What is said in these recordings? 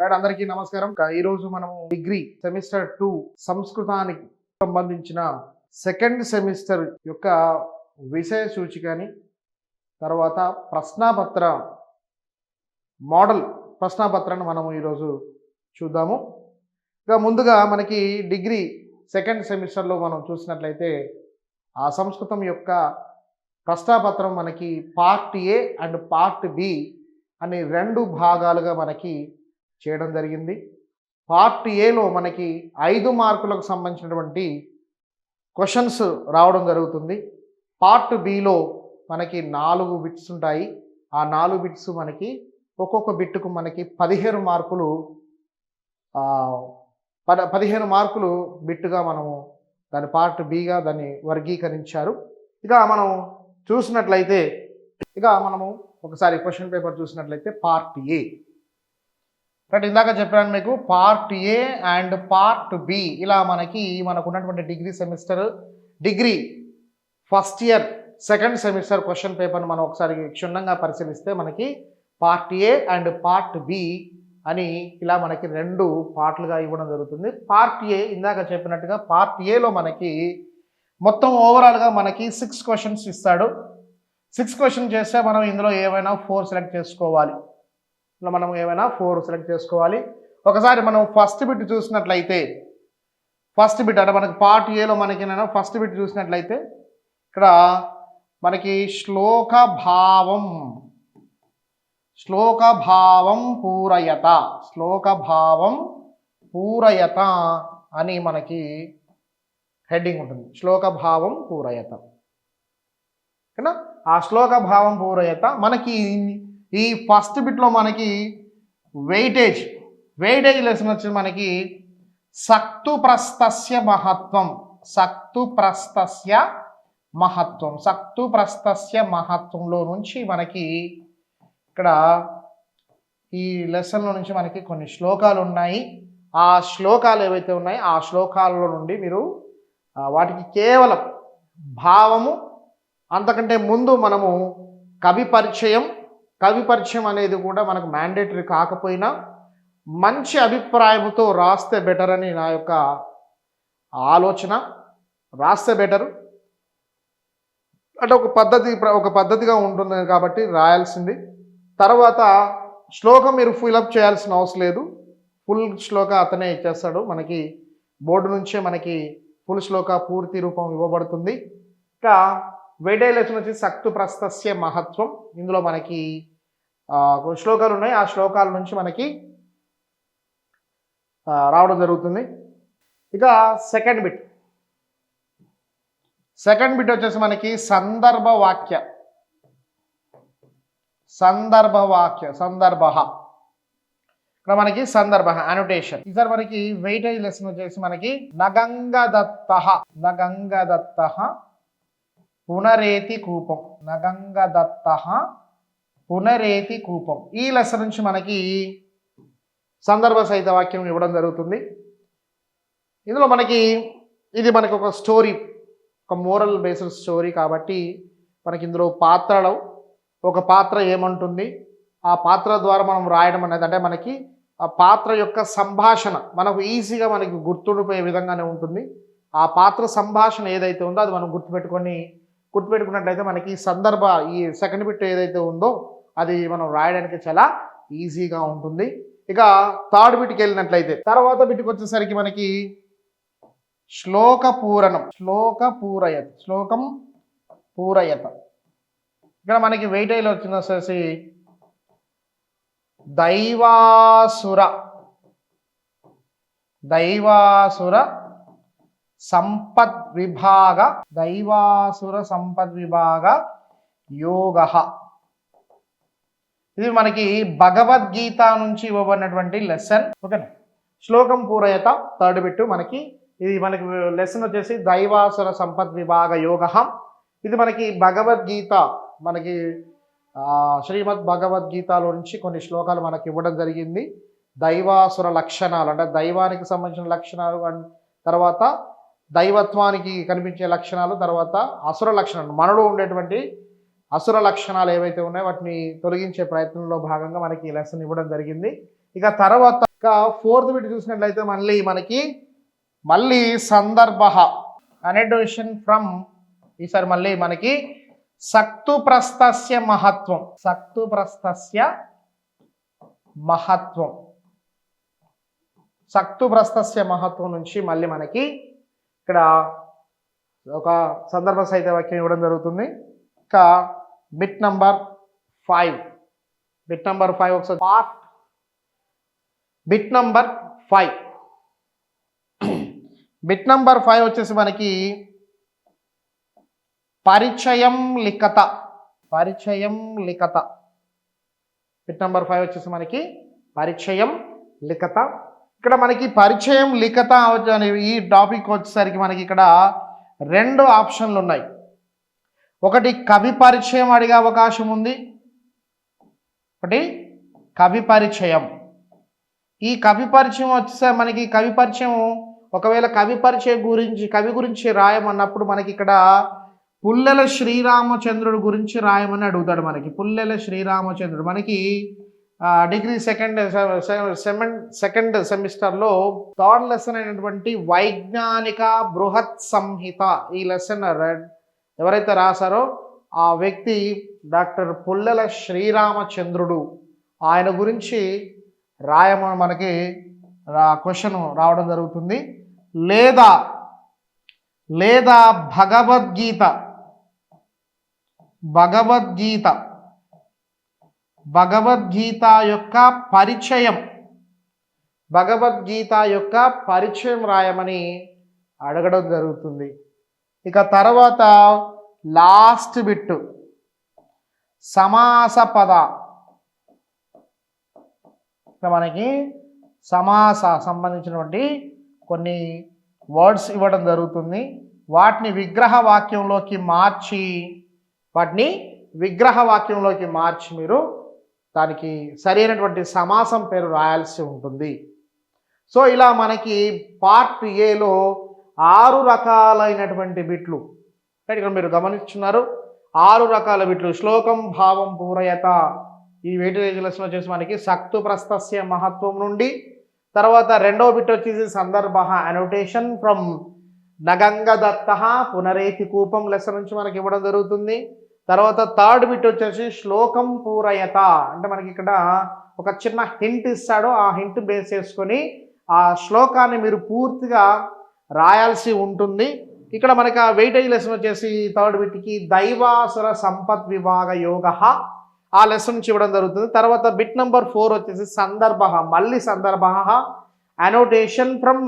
Right అందరికీ నమస్కారం. ఈ రోజు మనము డిగ్రీ సెమిస్టర్ టూ సంస్కృతానికి సంబంధించిన సెకండ్ సెమిస్టర్ యొక్క విషయ సూచికని తర్వాత ప్రశ్నాపత్ర మోడల్ ప్రశ్నాపత్రాన్ని మనము ఈరోజు చూద్దాము. ఇక ముందుగా మనకి డిగ్రీ సెకండ్ సెమిస్టర్లో మనం చూసినట్లయితే ఆ సంస్కృతం యొక్క ప్రశ్నాపత్రం మనకి part A and part B అనే రెండు భాగాలుగా మనకి చేయడం జరిగింది. పార్ట్ ఏలో మనకి ఐదు మార్కులకు సంబంధించినటువంటి క్వశ్చన్స్ రావడం జరుగుతుంది. పార్ట్ బిలో మనకి నాలుగు బిట్స్ ఉంటాయి. ఆ నాలుగు బిట్స్ మనకి ఒక్కొక్క బిట్టుకు మనకి పదిహేను మార్కులు పద పదిహేను మార్కులు బిట్టుగా మనము దాని పార్ట్ బిగా దాన్ని వర్గీకరించారు. ఇక మనం చూసినట్లయితే ఇక మనము ఒకసారి క్వశ్చన్ పేపర్ చూసినట్లయితే పార్ట్ ఏ రైట్ ఇందాక చెప్పాను మీకు part A and part B ఇలా మనకి మనకు ఉన్నటువంటి degree semester degree first year second semester question పేపర్ను మనం ఒకసారి క్షుణ్ణంగా పరిశీలిస్తే మనకి part A and part B అని ఇలా మనకి రెండు పార్ట్లుగా ఇవ్వడం జరుగుతుంది. పార్ట్ ఏ ఇందాక చెప్పినట్టుగా పార్ట్ ఏలో మనకి మొత్తం ఓవరాల్గా మనకి సిక్స్ క్వశ్చన్స్ ఇస్తాడు. సిక్స్ క్వశ్చన్ చేస్తే మనం ఇందులో ఏమైనా ఫోర్ సెలెక్ట్ చేసుకోవాలి. మనం ఏమైనా ఫోర్ సెలెక్ట్ చేసుకోవాలి. ఒకసారి మనం ఫస్ట్ బిట్ చూసినట్లయితే ఫస్ట్ బిట్ అంటే మనకి పార్ట్ ఏలో మనకి నేను ఫస్ట్ బిట్ చూసినట్లయితే ఇక్కడ మనకి శ్లోక భావం శ్లోక భావం పూరయత శ్లోక భావం పూరయత అని మనకి హెడ్డింగ్ ఉంటుంది. శ్లోక భావం పూరయత. ఓకేనా? ఆ శ్లోక భావం పూరయత మనకి ఈ ఫస్ట్ బిట్లో మనకి వెయిటేజ్ వెయిటేజ్ లెసన్ వచ్చి మనకి సక్తు ప్రస్థస్య మహత్వం సక్తు ప్రస్థస్య మహత్వం సక్తు ప్రస్థస్య మహత్వంలో నుంచి మనకి ఇక్కడ ఈ లెసన్లో నుంచి మనకి కొన్ని శ్లోకాలు ఉన్నాయి. ఆ శ్లోకాలు ఏవైతే ఉన్నాయో ఆ శ్లోకాలలో నుండి మీరు వాటికి కేవలం భావము అంతకంటే ముందు మనము కవి పరిచయం కవి పరిచయం అనేది కూడా మనకు మ్యాండేటరీ కాకపోయినా మంచి అభిప్రాయంతో రాస్తే బెటర్ అని నా యొక్క ఆలోచన. రాస్తే బెటర్ అంటే ఒక పద్ధతి ఒక పద్ధతిగా ఉంటుంది కాబట్టి రాయాల్సింది. తర్వాత శ్లోకం మీరు ఫిలప్ చేయాల్సిన అవసరం లేదు. ఫుల్ శ్లోక అతనే ఇచ్చేస్తాడు మనకి బోర్డు నుంచే మనకి ఫుల్ శ్లోక పూర్తి రూపం ఇవ్వబడుతుంది. ఇంకా వేడేలచన వచ్చి సక్తు ప్రస్థస్య మహత్వం. ఇందులో మనకి శ్లోకాలు ఉన్నాయి. ఆ శ్లోకాల నుంచి మనకి రావడం జరుగుతుంది. ఇక సెకండ్ బిట్ సెకండ్ బిట్ వచ్చేసి మనకి సందర్భ వాక్య. సందర్భ వాక్య సందర్భ ఇక్కడ మనకి సందర్భ అనోటేషన్ ఈసారి మనకి వెయిటేజ్ లెసన్ వచ్చేసి మనకి నగంగదత్త నగంగదత్త పునరేతి కూపం. నగంగదత్త పునరేతి కూపం. ఈ లెసన్ నుంచి మనకి సందర్భ సహిత వాక్యం ఇవ్వడం జరుగుతుంది. ఇందులో మనకి ఇది మనకి ఒక స్టోరీ ఒక మోరల్ బేస్డ్ స్టోరీ కాబట్టి మనకి ఇందులో పాత్రలో ఒక పాత్ర ఏమంటుంది ఆ పాత్ర ద్వారా మనం రాయడం అనేది అంటే మనకి ఆ పాత్ర యొక్క సంభాషణ మనకు ఈజీగా మనకి గుర్తుండిపోయే విధంగానే ఉంటుంది. ఆ పాత్ర సంభాషణ ఏదైతే ఉందో అది మనం గుర్తుపెట్టుకొని గుర్తుపెట్టుకున్నట్లయితే మనకి ఈ సందర్భ ఈ సెకండ్ బిట్ ఏదైతే ఉందో అది మనం రాయడానికి చాలా ఈజీగా ఉంటుంది. ఇక థర్డ్ బిట్కి వెళ్ళినట్లయితే తర్వాత బిట్కి వచ్చేసరికి మనకి శ్లోక పూరణం శ్లోక పూరయత. శ్లోకం పూరయత ఇక్కడ మనకి వెయిటేజ్ వచ్చిన వచ్చేసి దైవాసుర దైవాసుర సంపద్ విభాగ దైవాసుర సంపద్ విభాగ యోగ. ఇది మనకి భగవద్గీత నుంచి ఇవ్వబడినటువంటి లెసన్ ఓకేనా శ్లోకం పూరయత థర్డ్ బిట్టు మనకి ఇది మనకి లెసన్ వచ్చేసి దైవాసుర సంపద్ విభాగ యోగ ఇది మనకి భగవద్గీత మనకి శ్రీమద్ భగవద్గీతలో నుంచి కొన్ని శ్లోకాలు మనకి ఇవ్వడం జరిగింది. దైవాసుర లక్షణాలు అంటే దైవానికి సంబంధించిన లక్షణాలు అండ్ తర్వాత దైవత్వానికి కనిపించే లక్షణాలు తర్వాత అసుర లక్షణాలు మనలో ఉండేటువంటి అసుర లక్షణాలు ఏవైతే ఉన్నాయో వాటిని తొలగించే ప్రయత్నంలో భాగంగా మనకి ఈ లెసన్ ఇవ్వడం జరిగింది. ఇక తర్వాత ఫోర్త్ బిట్ చూసినట్లయితే మళ్ళీ మనకి మళ్ళీ సందర్భ అనెడోషన్ ఫ్రమ్ ఈసారి మళ్ళీ మనకి సక్తు ప్రస్థస్య మహత్వం. సక్తు ప్రస్థస్య మహత్వం. సక్తు ప్రస్థస్య మహత్వం నుంచి మళ్ళీ మనకి ఇక్కడ ఒక సందర్భ సహిత వాక్యం ఇవ్వడం జరుగుతుంది. ఇంకా bit number five bit number five ఒకసారి part bit number five bit number five వచ్చేసి మనకి పరిచయం లిఖత. పరిచయం లిఖత. బిట్ నంబర్ ఫైవ్ వచ్చేసి మనకి పరిచయం లిఖత. ఇక్కడ మనకి పరిచయం లిఖత ఈ టాపిక్ వచ్చేసరికి మనకి ఇక్కడ రెండు ఆప్షన్లు ఉన్నాయి. ఒకటి కవి పరిచయం అడిగే అవకాశం ఉంది. ఒకటి కవి పరిచయం. ఈ కవి పరిచయం వచ్చేసరి మనకి కవి పరిచయం ఒకవేళ కవి పరిచయం గురించి కవి గురించి రాయమన్నప్పుడు మనకి ఇక్కడ పుల్లెల శ్రీరామచంద్రుడు గురించి రాయమని అడుగుతాడు మనకి. పుల్లెల శ్రీరామచంద్రుడు మనకి డిగ్రీ సెకండ్ సెమెన్ సెకండ్ సెమిస్టర్లో థర్డ్ లెసన్ అయినటువంటి వైజ్ఞానిక బృహత్ సంహిత ఈ లెసన్ ఎవరైతే రాశారో ఆ వ్యక్తి డాక్టర్ పుల్లెల శ్రీరామచంద్రుడు. ఆయన గురించి రాయమని మనకి క్వశ్చన్ రావడం జరుగుతుంది. లేదా లేదా భగవద్గీత భగవద్గీత భగవద్గీత యొక్క పరిచయం భగవద్గీత యొక్క పరిచయం రాయమని అడగడం జరుగుతుంది. ఇక తర్వాత లాస్ట్ బిట్టు. సమాస పద. ఇక్కడ మనకి సమాస సంబంధించినటువంటి కొన్ని వర్డ్స్ ఇవ్వడం జరుగుతుంది. వాటిని విగ్రహ వాక్యంలోకి మార్చి వాటిని విగ్రహ వాక్యంలోకి మార్చి మీరు దానికి సరైనటువంటి సమాసం పేరు రాయాల్సి ఉంటుంది. సో ఇలా మనకి పార్ట్ ఏలో ఆరు రకాలైనటువంటి బిట్లు. ఇక్కడ మీరు గమనిస్తున్నారు ఆరు రకాల బిట్లు. శ్లోకం భావం పూరయత. ఈ వెయిటేజ్ లెసన్ వచ్చేసి మనకి సక్తు ప్రస్థస్య మహత్వం నుండి తర్వాత రెండవ బిట్ వచ్చేసి సందర్భ అనోటేషన్ ఫ్రమ్ నగంగ దత్త పునరేతి కూపం లెసన్ నుంచి మనకి ఇవ్వడం జరుగుతుంది. తర్వాత థర్డ్ బిట్ వచ్చేసి శ్లోకం పూరయత. అంటే మనకి ఇక్కడ ఒక చిన్న హింట్ ఇస్తాడు. ఆ హింట్ బేస్ చేసుకొని ఆ శ్లోకాన్ని మీరు పూర్తిగా రాయాల్సి ఉంటుంది. ఇక్కడ మనకు ఆ వెయిటేజ్ లెసన్ వచ్చేసి థర్డ్ బిట్కి దైవాసుర సంపత్ విభాగ యోగ ఆ లెసన్ నుంచి ఇవ్వడం జరుగుతుంది. తర్వాత బిట్ నెంబర్ ఫోర్ వచ్చేసి సందర్భ మళ్ళీ సందర్భ అనోటేషన్ ఫ్రమ్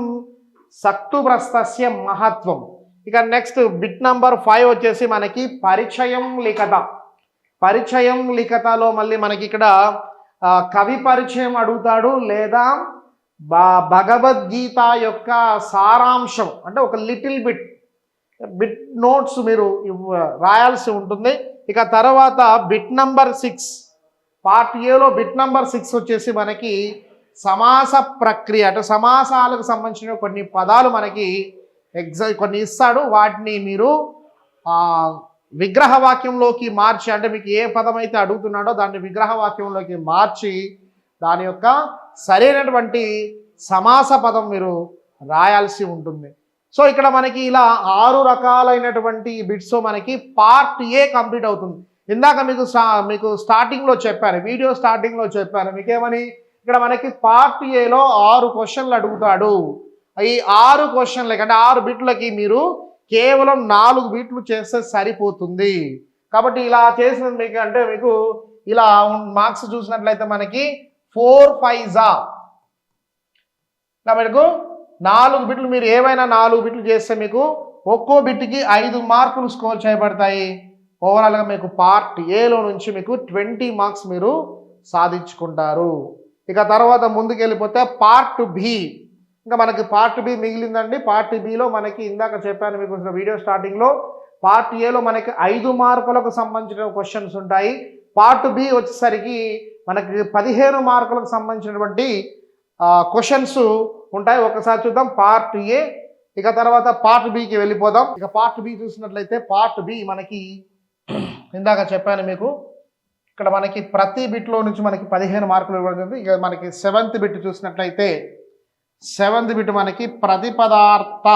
సక్తుభ్రస్తస్య మహత్వం. ఇక నెక్స్ట్ బిట్ నంబర్ ఫైవ్ వచ్చేసి మనకి పరిచయం లిఖత. పరిచయం లిఖతలో మళ్ళీ మనకి ఇక్కడ కవి పరిచయం అడుగుతాడు లేదా భగవద్గీత యొక్క సారాంశం అంటే ఒక లిటిల్ బిట్ బిట్ నోట్స్ మీరు ఇవ్వ- రాయాల్సి ఉంటుంది. ఇక తర్వాత బిట్ నంబర్ సిక్స్ పార్ట్ ఏలో బిట్ నంబర్ సిక్స్ వచ్చేసి మనకి సమాస ప్రక్రియ అంటే సమాసాలకు సంబంధించిన కొన్ని పదాలు మనకి ఎగ్జా కొన్ని ఇస్తాడు. వాటిని మీరు విగ్రహవాక్యంలోకి మార్చి అంటే మీకు ఏ పదం అయితే అడుగుతున్నాడో దాన్ని విగ్రహవాక్యంలోకి మార్చి దాని యొక్క సరైనటువంటి సమాస పదం మీరు రాయాల్సి ఉంటుంది. సో ఇక్కడ మనకి ఇలా ఆరు రకాలైనటువంటి బిట్స్ మనకి పార్ట్ ఏ కంప్లీట్ అవుతుంది. ఇందాక మీకు మీకు స్టార్టింగ్లో చెప్పాను వీడియో స్టార్టింగ్లో చెప్పాను మీకేమని? ఇక్కడ మనకి పార్ట్ ఏలో ఆరు క్వశ్చన్లు అడుగుతాడు. ఈ ఆరు క్వశ్చన్లకి అంటే ఆరు బిట్లకి మీరు కేవలం నాలుగు బిట్లు చేస్తే సరిపోతుంది. కాబట్టి ఇలా చేసిన మీకు అంటే మీకు ఇలా మార్క్స్ చూసినట్లయితే మనకి ఫోర్ ఫైవ్ జా మీకు నాలుగు బిట్లు మీరు ఏవైనా నాలుగు బిట్లు చేస్తే మీకు ఒక్కో బిట్కి ఐదు మార్కులు స్కోర్ చేయబడతాయి. ఓవరాల్గా మీకు పార్ట్ ఏలో నుంచి మీకు ట్వంటీ మార్క్స్ మీరు సాధించుకుంటారు. ఇక తర్వాత ముందుకెళ్ళిపోతే పార్ట్ బి. ఇంకా మనకి పార్ట్ బి మిగిలిందండి. పార్ట్ బిలో మనకి ఇందాక చెప్పాను మీకు వీడియో స్టార్టింగ్లో. పార్ట్ ఏలో మనకి ఐదు మార్కులకు సంబంధించిన క్వశ్చన్స్ ఉంటాయి. పార్ట్ బి వచ్చేసరికి మనకి పదిహేను మార్కులకు సంబంధించినటువంటి క్వశ్చన్స్ ఉంటాయి. ఒకసారి చూద్దాం. పార్ట్ ఏ ఇక తర్వాత పార్ట్ బికి వెళ్ళిపోదాం. ఇక పార్ట్ బి చూసినట్లయితే పార్ట్ బి మనకి ఇందాక చెప్పాను మీకు. ఇక్కడ మనకి ప్రతి బిట్లో నుంచి మనకి పదిహేను మార్కులు ఇవ్వబడుతుంది. ఇక మనకి సెవెంత్ బిట్ చూసినట్లయితే సెవెంత్ బిట్ మనకి ప్రతిపదార్థ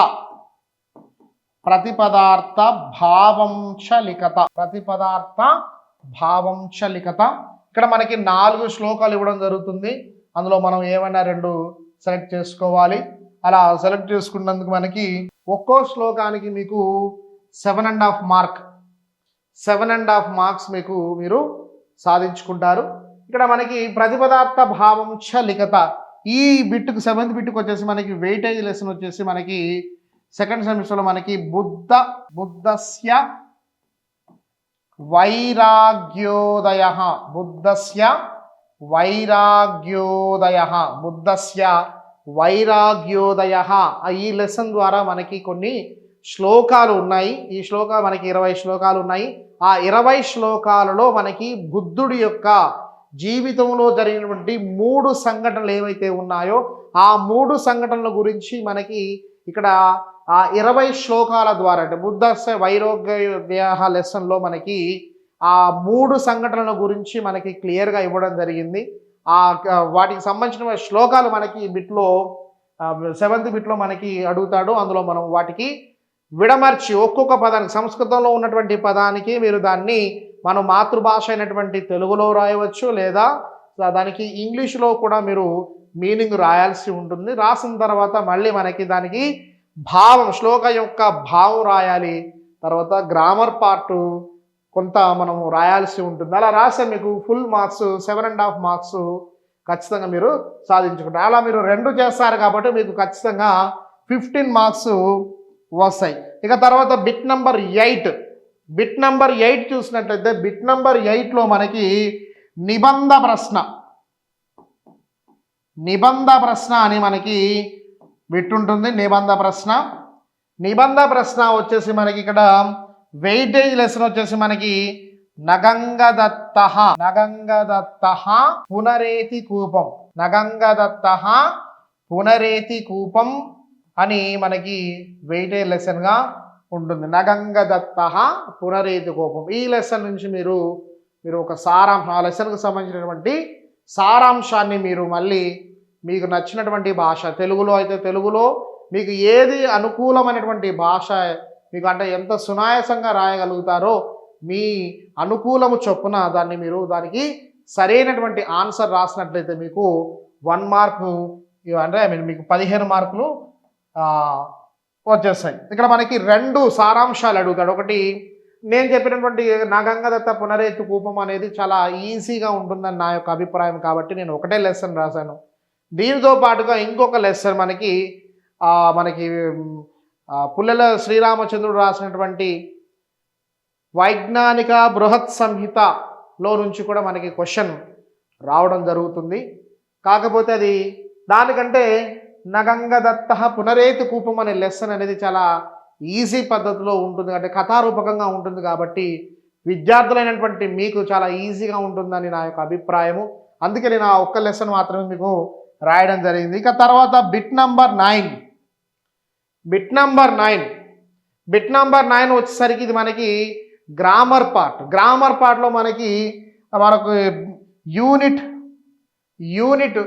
ప్రతిపదార్థ భావంశలికత ప్రతిపదార్థ భావంశలికత ఇక్కడ మనకి నాలుగు శ్లోకాలు ఇవ్వడం జరుగుతుంది. అందులో మనం ఏమైనా రెండు సెలెక్ట్ చేసుకోవాలి. అలా సెలెక్ట్ చేసుకున్నందుకు మనకి ఒక్కో శ్లోకానికి మీకు seven and half mark seven and half marks మీకు మీరు సాధించుకుంటారు. ఇక్కడ మనకి ప్రతిపదార్థ భావం చ లిఖత. ఈ బిట్టుకు సెవెంత్ బిట్టుకు వచ్చేసి మనకి వెయిటేజ్ లెసన్ వచ్చేసి మనకి సెకండ్ సెమిస్టర్లో మనకి బుద్ధ బుద్ధస్య వైరాగ్యోదయ బుద్ధస్య వైరాగ్యోదయ బుద్ధస్య వైరాగ్యోదయ. ఈ లెసన్ ద్వారా మనకి కొన్ని శ్లోకాలు ఉన్నాయి. ఈ శ్లోకాలు మనకి ఇరవై శ్లోకాలు ఉన్నాయి. ఆ ఇరవై శ్లోకాలలో మనకి బుద్ధుడి యొక్క జీవితంలో జరిగినటువంటి మూడు సంఘటనలు ఏవైతే ఉన్నాయో ఆ మూడు సంఘటనల గురించి మనకి ఇక్కడ ఆ ఇరవై శ్లోకాల ద్వారా అంటే బుద్ధ వైరోగ్య లెసన్లో మనకి ఆ మూడు సంఘటనల గురించి మనకి క్లియర్గా ఇవ్వడం జరిగింది. ఆ వాటికి సంబంధించిన శ్లోకాలు మనకి బిట్లో సెవెంత్ బిట్లో మనకి అడుగుతాడు. అందులో మనం వాటికి విడమర్చి ఒక్కొక్క పదానికి సంస్కృతంలో ఉన్నటువంటి పదానికి మీరు దాన్ని మన మాతృభాష అయినటువంటి తెలుగులో రాయవచ్చు లేదా దానికి ఇంగ్లీష్లో కూడా మీరు మీనింగ్ రాయాల్సి ఉంటుంది. రాసిన తర్వాత మళ్ళీ మనకి దానికి భావం శ్లోక యొక్క భావం రాయాలి. తర్వాత గ్రామర్ పార్టు కొంత మనము రాయాల్సి ఉంటుంది. అలా రాసే మీకు full marks seven and half marks ఖచ్చితంగా మీరు సాధించుకుంటారు. అలా మీరు రెండు చేస్తారు కాబట్టి మీకు ఖచ్చితంగా ఫిఫ్టీన్ మార్క్స్ వస్తాయి. ఇక తర్వాత bit number eight. Bit number eight చూసినట్లయితే బిట్ నెంబర్ ఎయిట్లో మనకి నిబంధ ప్రశ్న. నిబంధ ప్రశ్న అని మనకి బిట్ ఉంటుంది నిబంధ ప్రశ్న. నిబంధ ప్రశ్న వచ్చేసి మనకి ఇక్కడ వెయిటేజ్ లెసన్ వచ్చేసి మనకి నగంగదత్త నగంగదత్త పునరేతి కూపం. నగంగదత్త పునరేతి కూపం అని మనకి వెయిటేజ్ లెసన్గా ఉంటుంది. నగంగదత్త పునరేతి కోపం. ఈ లెసన్ నుంచి మీరు మీరు ఒక సారాంశం ఆ లెసన్కు సంబంధించినటువంటి సారాంశాన్ని మీరు మళ్ళీ మీకు నచ్చినటువంటి భాష తెలుగులో అయితే తెలుగులో మీకు ఏది అనుకూలమైనటువంటి భాష మీకు అంటే ఎంత సునాయాసంగా రాయగలుగుతారో మీ అనుకూలము చొప్పున దాన్ని మీరు దానికి సరైనటువంటి ఆన్సర్ రాసినట్లయితే మీకు వన్ మార్కు అంటే ఐ మీన్ మీకు పదిహేను మార్కులు వచ్చేస్తాయి. ఇక్కడ మనకి రెండు సారాంశాలు అడుగుతాడు. ఒకటి నేను చెప్పినటువంటి నగంగదత్త పునరేతు కూపం అనేది చాలా ఈజీగా ఉంటుందని నా యొక్క అభిప్రాయం కాబట్టి నేను ఒకటే లెసన్ రాశాను. దీనితో పాటుగా ఇంకొక లెసన్ మనకి మనకి పుల్లెల శ్రీరామచంద్రుడు రాసినటువంటి వైజ్ఞానిక బృహత్ సంహితలో నుంచి కూడా మనకి క్వశ్చన్ రావడం జరుగుతుంది. కాకపోతే అది దానికంటే నగంగదత్త పునరేతు కూపం అనే లెసన్ అనేది చాలా ఈజీ పద్ధతిలో ఉంటుంది. అంటే కథారూపకంగా ఉంటుంది కాబట్టి విద్యార్థులైనటువంటి మీకు చాలా ఈజీగా ఉంటుందని నా యొక్క అభిప్రాయము. అందుకే నేను ఆ ఒక్క లెసన్ మాత్రమే మీకు రాయడం జరిగింది. ఇక తర్వాత bit number nine. Bit number nine. Bit number nine వచ్చేసరికి ఇది మనకి గ్రామర్ పార్ట్. గ్రామర్ పార్ట్లో మనకి మనకు యూనిట్ యూనిట్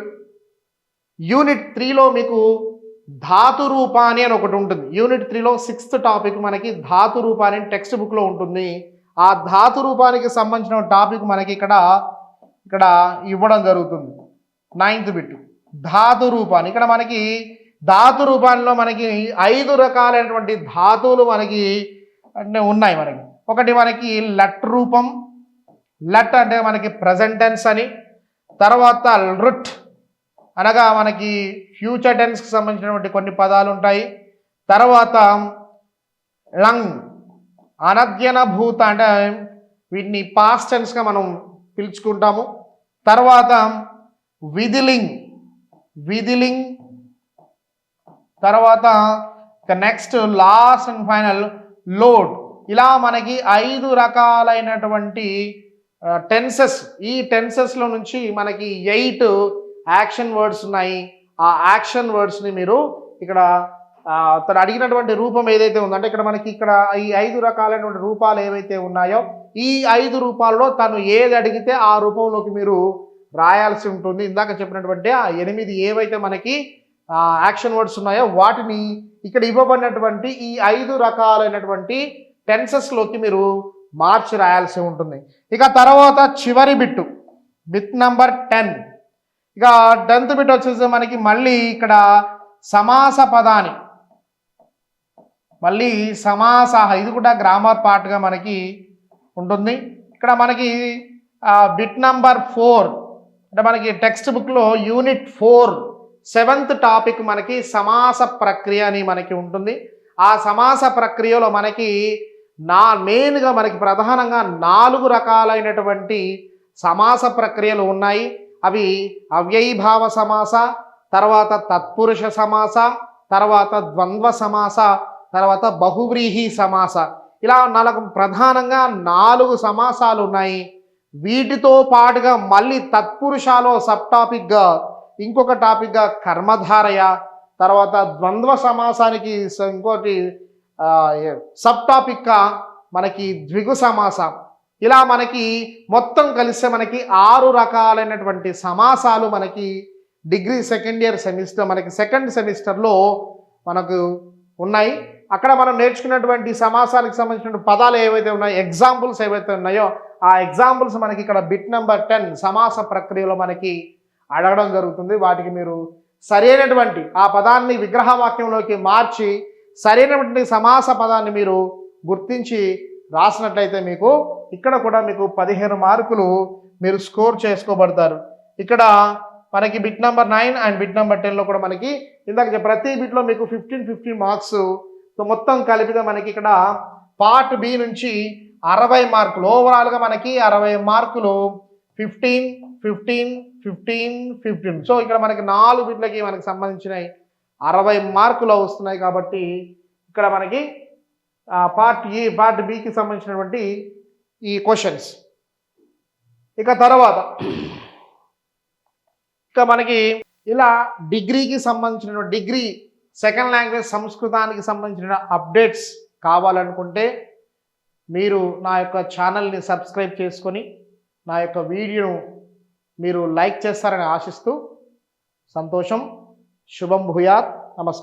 యూనిట్ త్రీలో మీకు ధాతు రూపాన్ని అని ఒకటి ఉంటుంది. యూనిట్ త్రీలో సిక్స్త్ టాపిక్ మనకి ధాతు రూపాన్ని టెక్స్ట్ బుక్లో ఉంటుంది. ఆ ధాతు రూపానికి సంబంధించిన టాపిక్ మనకి ఇక్కడ ఇక్కడ ఇవ్వడం జరుగుతుంది. నైన్త్ బిట్టు ధాతు రూపాన్ని. ఇక్కడ మనకి ధాతు రూపాల్లో మనకి ఐదు రకాలైనటువంటి ధాతువులు మనకి అంటే ఉన్నాయి మనకి. ఒకటి మనకి లట్ రూపం లట్ అంటే మనకి ప్రజెంటెన్స్ అని తర్వాత రుట్ అనగా మనకి ఫ్యూచర్ టెన్స్కి సంబంధించినటువంటి కొన్ని పదాలు ఉంటాయి. తర్వాత లంగ్ అనధ్యన భూత అంటే వీటిని పాస్ట్ టెన్స్గా మనం పిలుచుకుంటాము. తర్వాత విధిలింగ్ విధిలింగ్ తర్వాత next last and final load ఇలా మనకి ఐదు రకాలైనటువంటి టెన్సెస్ ఈ టెన్సెస్లో నుంచి మనకి ఎయిట్ యాక్షన్ వర్డ్స్ ఉన్నాయి. ఆ యాక్షన్ వర్డ్స్ని మీరు ఇక్కడ తను అడిగినటువంటి రూపం ఏదైతే ఉందంటే ఇక్కడ మనకి ఇక్కడ ఈ ఐదు రకాలైనటువంటి రూపాలు ఏవైతే ఉన్నాయో ఈ ఐదు రూపాల్లో తను ఏది అడిగితే ఆ రూపంలోకి మీరు రాయాల్సి ఉంటుంది. ఇందాక చెప్పినటువంటి ఆ ఎనిమిది ఏవైతే మనకి యాక్షన్ వర్డ్స్ ఉన్నాయో వాటిని ఇక్కడ ఇవ్వబడినటువంటి ఈ ఐదు రకాలైనటువంటి టెన్సెస్లోకి మీరు మార్చి రాయాల్సి ఉంటుంది. ఇక తర్వాత చివరి బిట్టు బిట్ నంబర్ టెన్. ఇక టెన్త్ బిట్ వచ్చేసి మనకి మళ్ళీ ఇక్కడ సమాస పదాన్ని మళ్ళీ సమాస ఇది కూడా గ్రామర్ పార్ట్గా మనకి ఉంటుంది. ఇక్కడ మనకి బిట్ నంబర్ ఫోర్ అంటే మనకి టెక్స్ట్ బుక్లో యూనిట్ ఫోర్ సెవెంత్ టాపిక్ మనకి సమాస ప్రక్రియ అని మనకి ఉంటుంది. ఆ సమాస ప్రక్రియలో మనకి నా మెయిన్గా మనకి ప్రధానంగా నాలుగు రకాలైనటువంటి సమాస ప్రక్రియలు ఉన్నాయి. అవి అవ్యయీభావ సమాస తర్వాత తత్పురుష సమాస తర్వాత ద్వంద్వ సమాస తర్వాత బహువ్రీహి సమాస. ఇలా నాలుగు ప్రధానంగా నాలుగు సమాసాలు ఉన్నాయి. వీటితో పాటుగా మళ్ళీ తత్పురుషాలో సబ్ టాపిక్గా ఇంకొక టాపిక్గా కర్మధారయ తర్వాత ద్వంద్వ సమాసానికి ఇంకోటి సబ్ టాపిక్గా మనకి ద్విగు సమాసం. ఇలా మనకి మొత్తం కలిస్తే మనకి ఆరు రకాలైనటువంటి సమాసాలు మనకి డిగ్రీ సెకండ్ ఇయర్ సెమిస్టర్ మనకి సెకండ్ సెమిస్టర్లో మనకు ఉన్నాయి. అక్కడ మనం నేర్చుకున్నటువంటి సమాసానికి సంబంధించిన పదాలు ఏవైతే ఉన్నాయో ఎగ్జాంపుల్స్ ఏవైతే ఉన్నాయో ఆ ఎగ్జాంపుల్స్ మనకి ఇక్కడ బిట్ నెంబర్ టెన్ సమాస ప్రక్రియలో మనకి అడగడం జరుగుతుంది. వాటికి మీరు సరైనటువంటి ఆ పదాన్ని విగ్రహవాక్యంలోకి మార్చి సరైనటువంటి సమాస పదాన్ని మీరు గుర్తించి రాసినట్లయితే మీకు ఇక్కడ కూడా మీకు పదిహేను మార్కులు మీరు స్కోర్ చేసుకోబడతారు. ఇక్కడ మనకి bit number nine and bit number టెన్లో కూడా మనకి ఇందాక ప్రతి బిట్లో మీకు ఫిఫ్టీన్ ఫిఫ్టీన్ మార్క్స్ సో మొత్తం కలిపితే మనకి ఇక్కడ పార్ట్ బి నుంచి అరవై మార్కులు. ఓవరాల్గా మనకి అరవై మార్కులు. Fifteen fifteen fifteen fifteen so ఇక్కడ మనకి నాలుగు బిట్లకి మనకి సంబంధించినవి అరవై మార్కులు వస్తున్నాయి కాబట్టి ఇక్కడ మనకి పార్ట్ ఏ పార్ట్ బికి సంబంధించినటువంటి ఈ క్వశ్చన్స్ ఇక తర్వాత ఇక మనకి ఇలా డిగ్రీకి సంబంధించిన డిగ్రీ సెకండ్ లాంగ్వేజ్ సంస్కృతానికి సంబంధించిన అప్డేట్స్ కావాలనుకుంటే మీరు నా యొక్క ఛానల్ని సబ్స్క్రైబ్ చేసుకొని నా యొక్క వీడియోను మీరు లైక్ చేస్తారని ఆశిస్తూ సంతోషం శుభం భూయాత్ నమస్కారం.